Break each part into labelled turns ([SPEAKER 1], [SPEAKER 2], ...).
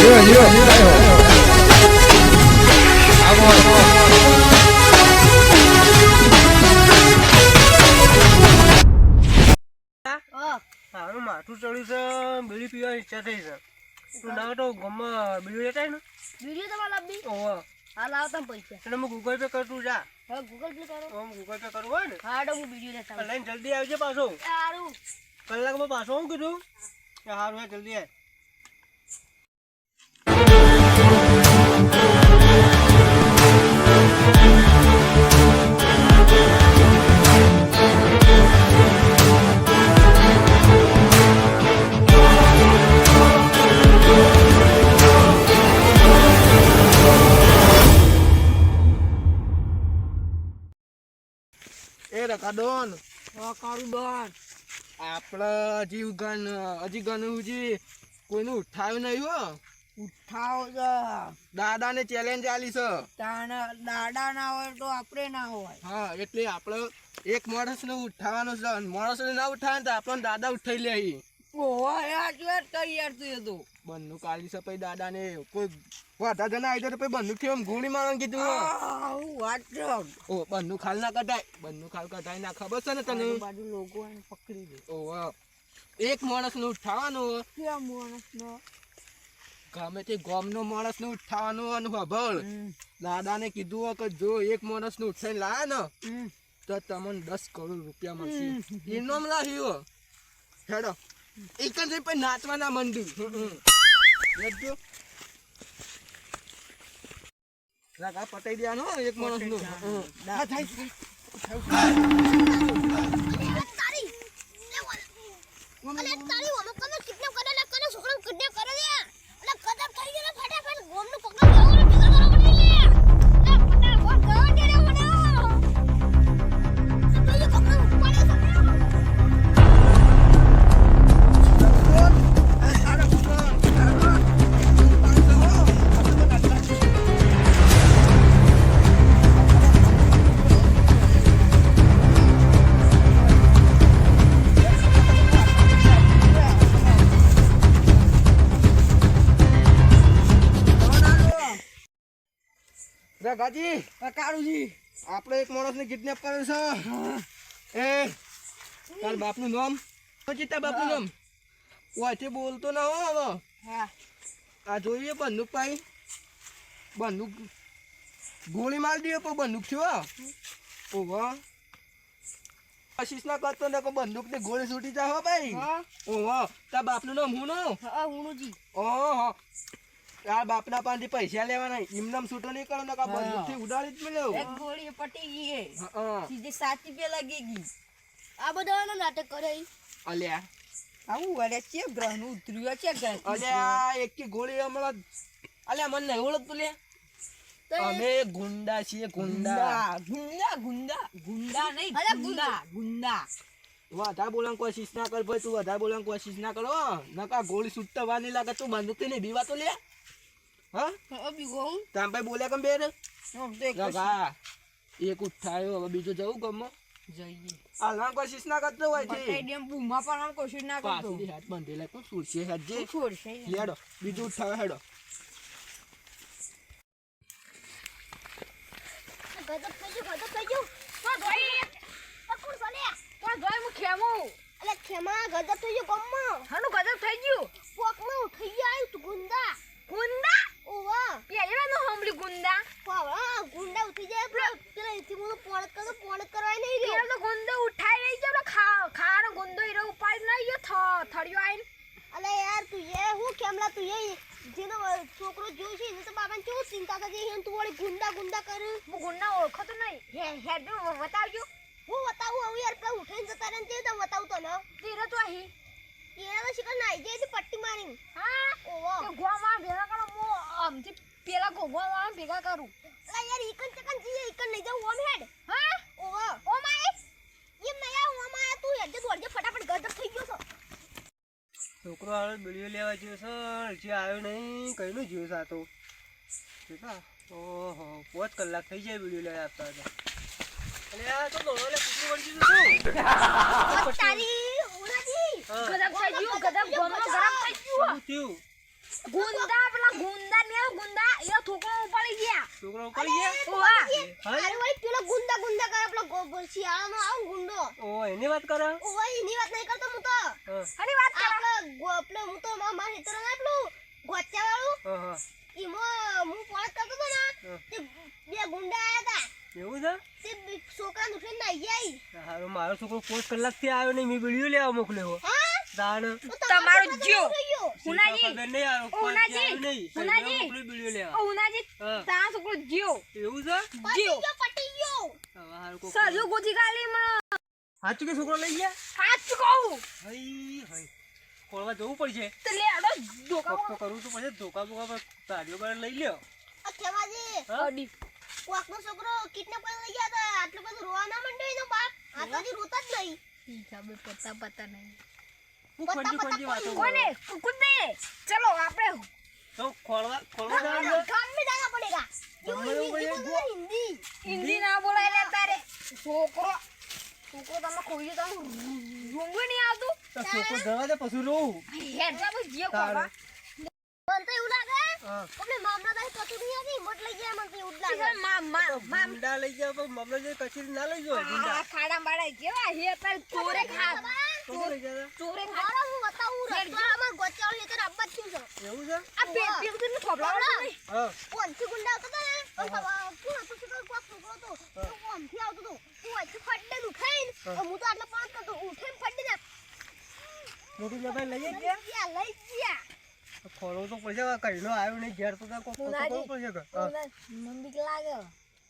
[SPEAKER 1] જીઓ જીઓ આવો આવો
[SPEAKER 2] માથું ચડ્યું છે બીડી પીવાની ઈચ્છા થઈ છે. તું ના તો ગમમાં બીડી લેતા ને.
[SPEAKER 3] વીડિયો તમારે લાવવી.
[SPEAKER 2] ઓહો.
[SPEAKER 3] હાલ આવો તમે પૈસા.
[SPEAKER 2] એટલે હું ગૂગલ પે કરતું જા.
[SPEAKER 3] હવે ગૂગલ પે કરો.
[SPEAKER 2] ગૂગલ પે હોય ને?
[SPEAKER 3] હા તો હું વીડિયો લેતા
[SPEAKER 2] લઈને જલ્દી આવજે પાછો.
[SPEAKER 3] સારું.
[SPEAKER 2] કલાકમાં પાછો હું કીધું? સારું હારું હે જલ્દી આવ
[SPEAKER 1] એ રકાડોન
[SPEAKER 3] હા કારું ડોન
[SPEAKER 1] આપણે હજી ગન હજી ગન હજી કોઈનું ઉઠાવ્યું નહીં હો.
[SPEAKER 3] ઉઠાવો છે
[SPEAKER 1] દાદાને ચેલેન્જ આલી છે.
[SPEAKER 3] દાદા ના હોય તો આપણે ના હોય.
[SPEAKER 1] હા એટલે આપણે એક માણસને ઉઠાવવાનું છે માણસને ના ઉઠાવે ને તો આપણને દાદા ઉઠાઈ લે
[SPEAKER 3] તો
[SPEAKER 1] કાલી કોઈ જણા આવી તો પછી થી આમ મારવાનું કીધું. ઓ ખાલ ના કટાય બંનું ખાલ કટાય ના ખબર છે ને તને?
[SPEAKER 3] બાજુ લોકો પકડી દે.
[SPEAKER 1] ઓ એક માણસને ઉઠાવવાનું હો.
[SPEAKER 3] ક્યાં માણસ નો
[SPEAKER 1] ગમે તે ગામનો માણસને ઉઠાવવાનું અને ખબર દાદાને કીધું કે જો એક માણસનું ઉઠાઈને લાયા ને તો તમને દસ કરોડ રૂપિયા મળશે. ઇનામ લાવ્યો હેડો. એક જ પછી નાચવાના મંડી. લેજો રાગા પટાઈ દેવાનો એક માણસનું. હમ. હા, થાય, થાય.
[SPEAKER 4] તારી
[SPEAKER 1] રાગાજી
[SPEAKER 3] કાળુજી.
[SPEAKER 1] આપણે એક માણસને કિડનેપ કર્યો છે. એ તાર બાપનું નામ? છે બાપનું નામ? ઓયથી બોલતો ના હો હવે.
[SPEAKER 3] હા.
[SPEAKER 1] આ જોઈએ બંદૂક પાઈ. બંદૂક ગોળી મારી દઈએ પણ બંદૂક થયો ઓવા કોશિશ ના કરતો ને કો બંદૂકની ગોળી છૂટી જાય હો ભાઈ.
[SPEAKER 3] હા.
[SPEAKER 1] ઓહો. તાર બાપનું નામ હું નો?
[SPEAKER 3] હા હુણુજી.
[SPEAKER 1] ઓહો. તાર બાપના પાસેથી પૈસા લેવાના ઇમનામ છૂટો નહીં કરો નકા કે બંદૂકથી ઉડાડી જ મળ્યો.
[SPEAKER 3] એક ગોળી પટી ગઈ હે. સીધી સાચી પે લાગી ગઈ.
[SPEAKER 4] આ બધાનો નાટક કરે
[SPEAKER 1] અલ્યા.
[SPEAKER 3] આવું વડે છે ગ્રહનું ઉતર્યું છે ગ્રહ
[SPEAKER 1] અલ્યા એક ગોળી હમણાં અલ્યા મને નહીં ઓળખતું લે. અમે ગુંડા છીએ ગુંડા.
[SPEAKER 3] ગુંડા ગુંડા ગુંડા. નહીં
[SPEAKER 4] અરે
[SPEAKER 3] ગુંડા. ગુંડા
[SPEAKER 1] વધારે બોલવાની કોશિશ ના કર ભાઈ તું વધારે બોલવાની કોશિશ ના કરો નકા ગોળી સુટતા વાર નહીં લાગે તું બંદૂક નહીં બીવા તો લે. હા?
[SPEAKER 3] અભી ગોમ
[SPEAKER 1] તામ ભાઈ બોલ્યા કેમ બેર
[SPEAKER 3] આમ તો એક જ
[SPEAKER 1] લગા એક ઉઠાયો હવે બીજું જવું ગમો.
[SPEAKER 3] જઈએ.
[SPEAKER 1] હાલવાની કોશિશ ના કરતો હોય છે.
[SPEAKER 3] ડેમ બૂમા પાડવાની કોશિશ ના કરતો.
[SPEAKER 1] પાછી હાથ બાંધેલા કોણ સુરશે હાજે
[SPEAKER 3] છોડશે?
[SPEAKER 1] હેડો બીજું ઉઠાયો હેડો.
[SPEAKER 4] ગજબ થઈ ગયું ગજબ થઈ ગયું તો
[SPEAKER 3] હું ખેમું.
[SPEAKER 4] અલે ખેમા ગજબ થઈ ગયું ગમમાં
[SPEAKER 3] હાનું ગજબ થઈ ગયું.
[SPEAKER 4] પોકમાં ઉઠી આવ્યું તું ગુંડા
[SPEAKER 3] ગુંડા
[SPEAKER 4] ઓવા
[SPEAKER 3] પહેલી વાર હમલી ગુંડા
[SPEAKER 4] પાવડા ગુંડા ઉઠી જાય. પેલા પેલા એથી મોટો પોણત કરો પોણત કરવાય નહીં રહ્યો
[SPEAKER 3] પેલો તો ગુંદો ઉઠાઈ રહી છે ખા ખાવાનો ગુંદો ઈરો ઉપાડી નહીં ગયો થ થળિયો આઈને
[SPEAKER 4] અલે યાર તું એ હું કેમલા તું એ જેનો છોકરો જોઈ છે એને તો બાબાને કેવું ચિંતા થતી છે તું વળી ગુંડા ગુંડા કર
[SPEAKER 3] હું ગુંડા ઓળખતો નહીં હે હેડ બતાવજો
[SPEAKER 4] હું બતાવું હવે યાર પેલા ઉઠાઈને જતા રહે ને તે તો બતાવું તને
[SPEAKER 3] તીરો તો અહીં
[SPEAKER 4] એને તો શિકાર નાઈ જાય છે પટ્ટી મારી
[SPEAKER 3] હા
[SPEAKER 4] ઓવો
[SPEAKER 3] તો ગોમાં ભેગા કરો મો આમથી પેલા ગોગોમાં ભેગા કરું.
[SPEAKER 4] અલે યાર ઈકન ચકન જીએ ઈકન લઈ જાઉં ઓમ હેડ
[SPEAKER 3] હા?
[SPEAKER 4] ઓવો
[SPEAKER 3] ઓ માય
[SPEAKER 4] એમ નહીં આ ઓમ આયા તું હેડ દોડજે ફટાફટ ગજબ થઈ ગયો છો.
[SPEAKER 2] છોકરો હાલ બીડીઓ લેવા ગયો સર જે આવ્યો નહીં કઈનું જીવ સાતો કેટલા ઓહો પાંચ કલાક થઈ જાય વીડિયો લેવા આપતા હતા. અને આ તો દોડો લે કુકરી વળી ગયું તું
[SPEAKER 4] તારી ઓરાજી
[SPEAKER 2] હા.
[SPEAKER 3] થઈ ગયું ગદબ ગોમાં ગરમ થઈ ગયું ગુંદા પેલા ગુંદા ને ગુંદા. એ છોકરો ઉપાડી ગયા.
[SPEAKER 2] છોકરો ઉપાડી ગયા?
[SPEAKER 3] ઓવા
[SPEAKER 2] હા?
[SPEAKER 4] અરે ભાઈ પેલો ગુંડા ગુંડા કરે પેલો શિયાળાનો આવો ગુંડો.
[SPEAKER 2] ઓ એની વાત કરે?
[SPEAKER 4] ઓ એની વાત નહીં કરતો હું તો.
[SPEAKER 3] હરી વાત કર.
[SPEAKER 4] આપણે ગો- પેલો હું તો મારા મારા હેતર ના પેલું ગોચા વાળું
[SPEAKER 2] હા. હા
[SPEAKER 4] પોળત કરતો હતો ને. તે બે ગુંડા આયા હતા.
[SPEAKER 2] એવું છે?
[SPEAKER 4] તે બી- છોકરાને ના
[SPEAKER 2] હારું મારો છોકરો પાંચ કલાકથી આવ્યો નહીં મેં વીડિયો લેવા મોકલ્યો.
[SPEAKER 4] હા? તો
[SPEAKER 3] તમારો
[SPEAKER 4] છોકરો
[SPEAKER 3] ઉનાજી. તારા
[SPEAKER 2] એવું છે?
[SPEAKER 4] પતી. ગયો પતી
[SPEAKER 3] સજુ ગોજી કાલી
[SPEAKER 2] કે લઈ ગયા?
[SPEAKER 3] સાચું કહું.
[SPEAKER 2] હઈ હઈ. ખોળવા જવું પડશે.
[SPEAKER 3] તો લે આડો ધોકા
[SPEAKER 2] તો કરવું તો પડશે ધોકા બોકા પર તાળીઓ પર લઈ લ્યો.
[SPEAKER 4] આ ખેમાજી
[SPEAKER 3] અડી.
[SPEAKER 4] કોકનો છોકરો કિડનેપ કરીને લઈ ગયા હતા. આટલું બધું રોવા ના માંડ્યો એનો બાપ આ રોતા જ નહીં.
[SPEAKER 3] હિસાબે પત્તા પત્તા નહીં.
[SPEAKER 2] ખોજી
[SPEAKER 3] ના બોલાય
[SPEAKER 4] લઈ ગયા મન તો એવું લાગે.
[SPEAKER 3] મામ મામ
[SPEAKER 2] લઈ ગયા પણ મામલા જે લઈ
[SPEAKER 3] જો ખાડા માડા કેવા હે પર ચોરે ખા
[SPEAKER 4] મારા હું બતાવું રસ્તો ગોચાળ છે તે અબ્બા થયું છે.
[SPEAKER 2] એવું છે?
[SPEAKER 3] આ બે બે બધું થોબલા
[SPEAKER 2] હા.
[SPEAKER 4] કોણથી ગુંડા હતા ને. પણ કોણ હતું શું કોક છોકરો હતો. તો કોણથી આવતો હતો. તું અહીંથી ફડ્ડે ઉઠાઈને
[SPEAKER 2] હા.
[SPEAKER 4] હું તો આટલા પાંચ કરતો ઉઠાઈને ફડ્ડે ને
[SPEAKER 2] મોટું જબાઈ લઈ
[SPEAKER 4] લઈ
[SPEAKER 2] ગયા?
[SPEAKER 4] ગયા લઈ ગયા.
[SPEAKER 2] ખોળવું તો પડશે કઈ આવ્યો નહીં. ઘેર તો કોક.
[SPEAKER 3] મન બીક લાગે.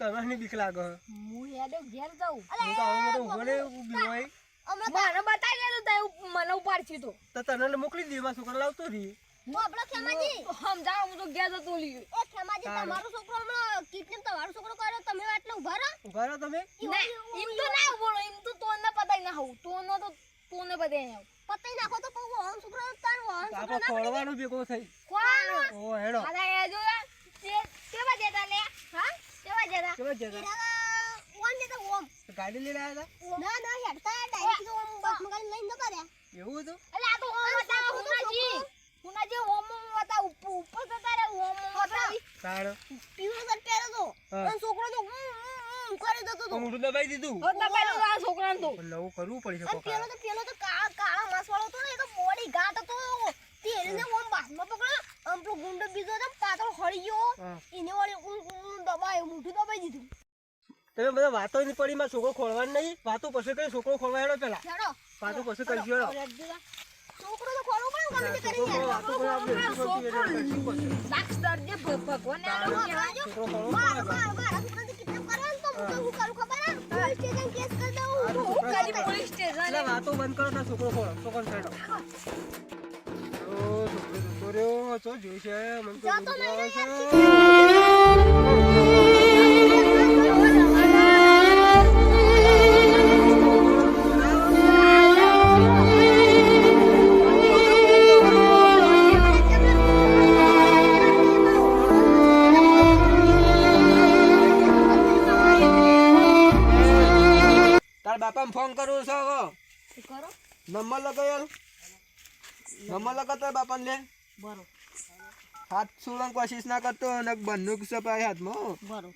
[SPEAKER 2] તને નહીં બીક લાગે? હું
[SPEAKER 3] હેડો ઘેર જાઉં.
[SPEAKER 2] હું તો આવો મોટો ઊભો ને ઊભી હોય.
[SPEAKER 3] બતાવી તો મને ઉપાડছি તો
[SPEAKER 2] તો તને મોકલી દે મારા છોકરા લાવતો રહી.
[SPEAKER 4] આપણો ખેમાજી?
[SPEAKER 3] સમજાવો હું તો ઘેર જતો લીધું
[SPEAKER 4] એ ખેમાજી તમારો છોકરો હમણાં કિડનેપ તમારો છોકરો કર્યો તમે આટલા ઊભા રહો.
[SPEAKER 2] ઊભા રહો તમે?
[SPEAKER 3] ના એમ તો ના એમ તો તોને પતાઈ ના હોઉં. તોને તો તોને પતાઈ ના
[SPEAKER 4] પતાઈ નાખો તો પણ વાહન છોકરો તાર વાહન છોકરો
[SPEAKER 2] આપણે ખોળવાનું ભેગો થઈ
[SPEAKER 3] કોણ
[SPEAKER 2] ઓ હેડો.
[SPEAKER 3] અરે એ જો તે કેવા જતા લે? હા? કેવા જતા?
[SPEAKER 2] કેવા
[SPEAKER 4] ઓમ ઓમ
[SPEAKER 2] ગાડી લઈને આવ્યા
[SPEAKER 4] ના ના હેડતા ડાયરેક્ટ ઓમ બસમાં ગાડી લઈને જતા રહ્યા
[SPEAKER 2] હતા એવું હતું
[SPEAKER 3] અલે આ તો ઓમ હતા હુનાજી. હુનાજી ઓમ ઓમ હતા ઉપર ઉપર જતા રે ઓમ ઓમ હતા.
[SPEAKER 2] તાણ
[SPEAKER 4] પીળો શર્ટ પહેર્યો તો.
[SPEAKER 2] હા.
[SPEAKER 4] અને છોકરો તો કરી દેતો
[SPEAKER 2] તો. મોઢું દબાઈ દીધું.
[SPEAKER 3] તો પેલું આ છોકરાને તો.
[SPEAKER 2] નવું કરવું પડશે
[SPEAKER 4] અને
[SPEAKER 2] કોક
[SPEAKER 4] પેલો તો પેલો તો કાળા કાળા માસવાળો હતો ને એ તો બોડી ઘાટ હતો તેને ઓમ બાથમાં પકડ્યો. આમ પેલો ગુંડો બીજો હતો પાતળો હળી ગયો.
[SPEAKER 2] હા.
[SPEAKER 4] એને વળી ઉમ, દબાયો મોઢું દબાઈ દીધું.
[SPEAKER 2] તમે બધા વાતો નહીં પડી મારા છોકરો ખોલવાનું નહીં વાતો પછી કઈ છોકરો ખોલવા હેડો. પેલા પછી કરજો.
[SPEAKER 4] છોકરો તો ગમે તે
[SPEAKER 2] છોકરો વાતો કરે આપણે એટલું ખોટી એટલે કરશું? પછી.
[SPEAKER 3] સાક્ષ દર્દે ભગવાન ને આલો કહેવાય
[SPEAKER 2] છોકરો ખોલવો
[SPEAKER 4] માર માર મારા છોકરાને કિડનેપ કર્યો હું કરું ખબર પોલીસ સ્ટેશન કેસ કરી દઉં.
[SPEAKER 3] હું કરી પોલીસ સ્ટેશન.
[SPEAKER 2] એટલે વાતો બંધ કરો છોકરો ખોલો છોકરો ઓ છોકરો રહ્યો. ચો જોઈ છે? મને તો
[SPEAKER 1] ફોન કરું છો હવે.
[SPEAKER 3] કરો?
[SPEAKER 1] નંબર લગાવેલ નંબર લગાતો બાપન લે.
[SPEAKER 3] બરો.
[SPEAKER 1] હાથ સુરંગ કોશિશ ના કરતો અને બંદૂક છે પાછી હાથમાં
[SPEAKER 3] બરો.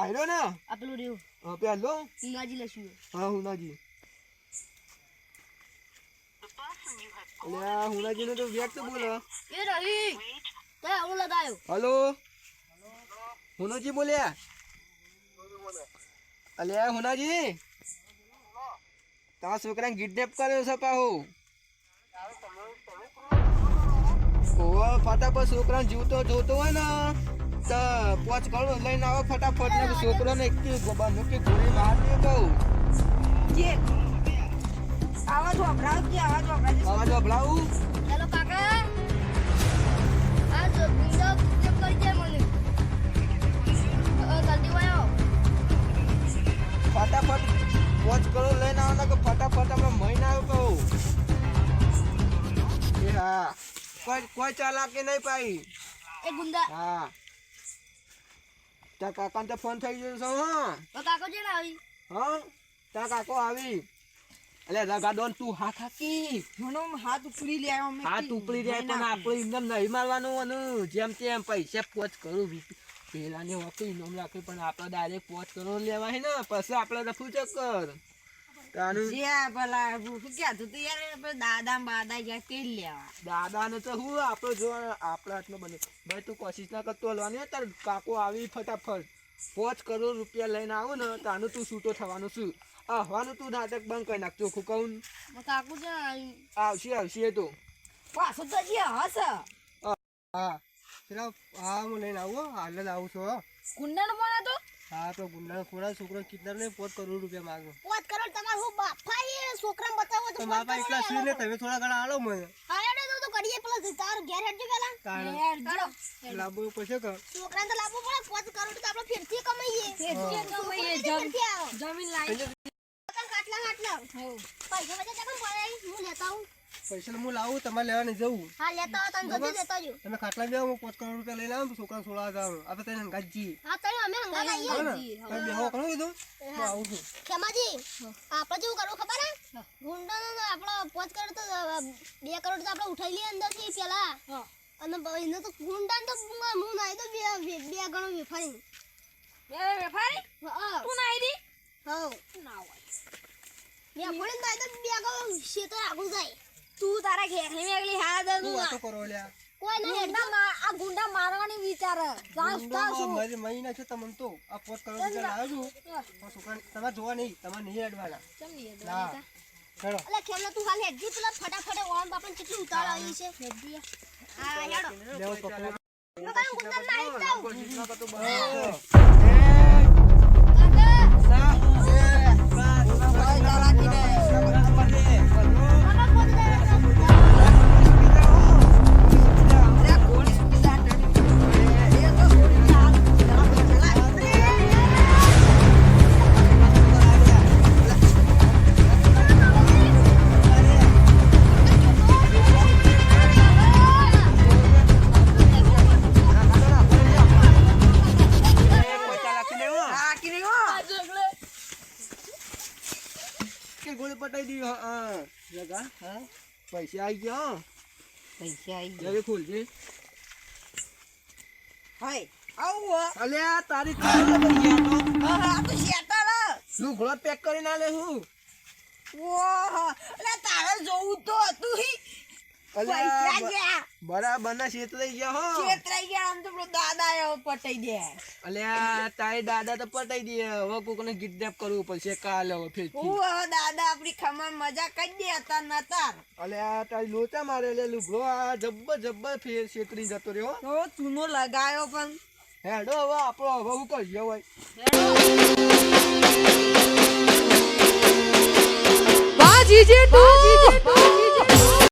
[SPEAKER 1] આવ્યો ને?
[SPEAKER 3] આ પેલું રહ્યું.
[SPEAKER 1] હા પેલો
[SPEAKER 3] ઇંગાજી લસ્યું
[SPEAKER 1] હા હુનાજી એટલે હુનાજી નો તો વ્યક્ત બોલો.
[SPEAKER 3] એ રહી તે હું લગાયો.
[SPEAKER 1] હલો? હુનાજી બોલ્યા? અલ્યા હુનાજી તમારા છોકરાને કિડનેપ કર્યો છે પાહુ. ફટાફટ છોકરાને જીવતો જોતો હોય ને. તો પોચ કળો લઈને આવો ફટાફટ ને છોકરાને એક બંદૂક કે ગોળી માર દે કહું
[SPEAKER 3] જે આવાજ વપરાવ કે આવાજ. વપરાવ
[SPEAKER 1] અવાજ વભળાવું
[SPEAKER 4] હેલો કાકા.
[SPEAKER 1] કોઈ કોઈ ચાલાકી નહીં પાઈ.
[SPEAKER 4] એ ગુંડા
[SPEAKER 1] હા. તા કાકાને તો ફોન થઈ ગયો છો હા.
[SPEAKER 4] કાકો છે આવી?
[SPEAKER 1] હા તા કાકો આવી. એટલે રગાડોન તું હાથ હાકી.
[SPEAKER 3] ઘણો હાથ ઉપડી લે અમે
[SPEAKER 1] હાથ ઉપડી લે પણ આપણે એમને નહીં મારવાનું અનુ જેમ તેમ પૈસા પોચ કરું પેલા ને વખત ઇનામ રાખે પણ આપણે ડાયરેક્ટ પોચ કરોડ લેવાય ને. પછી આપણે રફુ ચક્કર
[SPEAKER 3] દાદા ગયા તે
[SPEAKER 1] તો હું આપણો જો આપણા હાથમાં બને. ભાઈ તું કોશિશ ના કરતો હલવાની તાર કાકો આવી ફટાફટ. પાંચ કરોડ રૂપિયા લઈને આવો ને તાનું તું છૂટો થવાનું છું. આવવાનું તું નાટક બંધ કરી નાખજો ચોખ્ખું કહું
[SPEAKER 3] કાકુ છે
[SPEAKER 1] આવશે આવશે તો.
[SPEAKER 3] પાછું તો જે હસ
[SPEAKER 2] હા હા. હું લઈને આવું હાલ જ આવું છું.
[SPEAKER 3] કુંડન પણ હતો
[SPEAKER 2] હા તો ગુંડા ખોડા છોકરો કિડનેપ ને પોત કરોડ રૂપિયા માંગો.
[SPEAKER 4] પોત કરોડ તમારે હું બાપા એ છોકરા બતાવો તો
[SPEAKER 2] તો બાપા
[SPEAKER 4] એટલા
[SPEAKER 2] એકલા ને તમે થોડા ઘણા આલો મને.
[SPEAKER 4] હા હેડો તો તો કરીએ પેલા તાર ઘેર હેડજો પેલા.
[SPEAKER 2] તારે. લાબો પડશે કર.
[SPEAKER 4] છોકરાને તો લાબો પડે પોત કરોડ તો આપણે ફેરથી કમાઈએ.
[SPEAKER 3] ફેરથી કમાઈએ,
[SPEAKER 4] જમીન તો.
[SPEAKER 3] જમીન
[SPEAKER 4] પોતાના ખાટલા ખાટલા પૈસા બધા કેમ પડે હું લેતા આવું.
[SPEAKER 2] પૈસા હું લાવું તમારે લેવાને જવું.
[SPEAKER 4] હા લેતો આવો તમે જલ્દી લેતા જો
[SPEAKER 2] તમે ખાટલા બે હું 5 કરોડ રૂપિયા લઈને લાવું છોકરા સોળા હજાર આપણે તને હંગાજી
[SPEAKER 4] હા તઈ અમે હંગા
[SPEAKER 2] બરાબર
[SPEAKER 4] લાવીએ
[SPEAKER 2] ને? તમે બેહો કરો કીધું હું. આવું છું.
[SPEAKER 4] ખેમાજી આપણે જેવું કરવું ખબર હે? ગુંડાનો તો આપણો 5 કરોડ તો અ, બે કરોડ તો આપણે ઉઠાઈ લઈએ અંદરથી પેલા. અને બ- એને તો ગુંડા તો હું નાઈ તો બે બે બે ગણો વેફારી.
[SPEAKER 3] બે વેફારી?
[SPEAKER 4] હા.
[SPEAKER 3] તું નાઈ દી?
[SPEAKER 4] હા.
[SPEAKER 3] ના હોય.
[SPEAKER 4] વેફારી નાઈ તો બે ગણો શેતર આગળ જાય.
[SPEAKER 3] તું તારા ઘેરની મેગલી હા દે
[SPEAKER 2] શું વાતો કરો લ્યા.
[SPEAKER 4] કોઈ નહીં
[SPEAKER 3] ગુંડા માર- આ ગુંડા મારવાની વિચાર. જાસ
[SPEAKER 2] ગુંડામાં મારી મહી નાખ્યો તમને તો આ પાંચ કરો રૂપિયા લાવ્યો છું. પણ છોકરા તમારે જોવા નહીં તમારે નહીં અડવાના ના. ચલો
[SPEAKER 4] અલે ખેમલા તું હાલ હેડજી પેલા ફટાફટ ઓન બાપન કેટલી ઉતાળ આવી છે. હા હેડો.
[SPEAKER 2] લેવો
[SPEAKER 4] તો કાંઈ ગુંડા નહીં જાઉં.
[SPEAKER 1] કે ગોળી પટાઈ દી હા, લગા હા. પૈસા આવી ગયા હો.
[SPEAKER 3] પૈસા આવી
[SPEAKER 1] જલ્દી ખોલજે.
[SPEAKER 3] હાય આવું
[SPEAKER 1] અલ્યા તારી કાલે પૈસા તો.
[SPEAKER 3] આ તો શેટર
[SPEAKER 1] લુગડો પેક કરીને આલે હું
[SPEAKER 3] ઓહો એટલે તારે જોવું તો હતું હી
[SPEAKER 1] અલ્યા,
[SPEAKER 3] ગયા
[SPEAKER 1] બરાબર ના છેતરાઈ ગયા. હો.
[SPEAKER 3] છેતરાઈ ગયા આમ તો પેલો દાદા એવો પટાઈ દે.
[SPEAKER 1] અલ્યા તારી દાદા તો પટાઈ દે. હવે કોકને કિડનેપ કરવું પડશે કાલે હવે ફેરથી
[SPEAKER 3] હું હવે દાદા આપણી ખમા મજા કરી દે હતા નતા
[SPEAKER 1] અલ્યા તારી લોચા મારે એટલે લુગડો. આ જબ્બર જબ્બર ફેર છેતરી જતો રહ્યો
[SPEAKER 3] તો ચૂનો લગાયો પણ.
[SPEAKER 1] હેડો હવે આપણો હવે હું કરીએ હોય.
[SPEAKER 5] બાજી જેટુ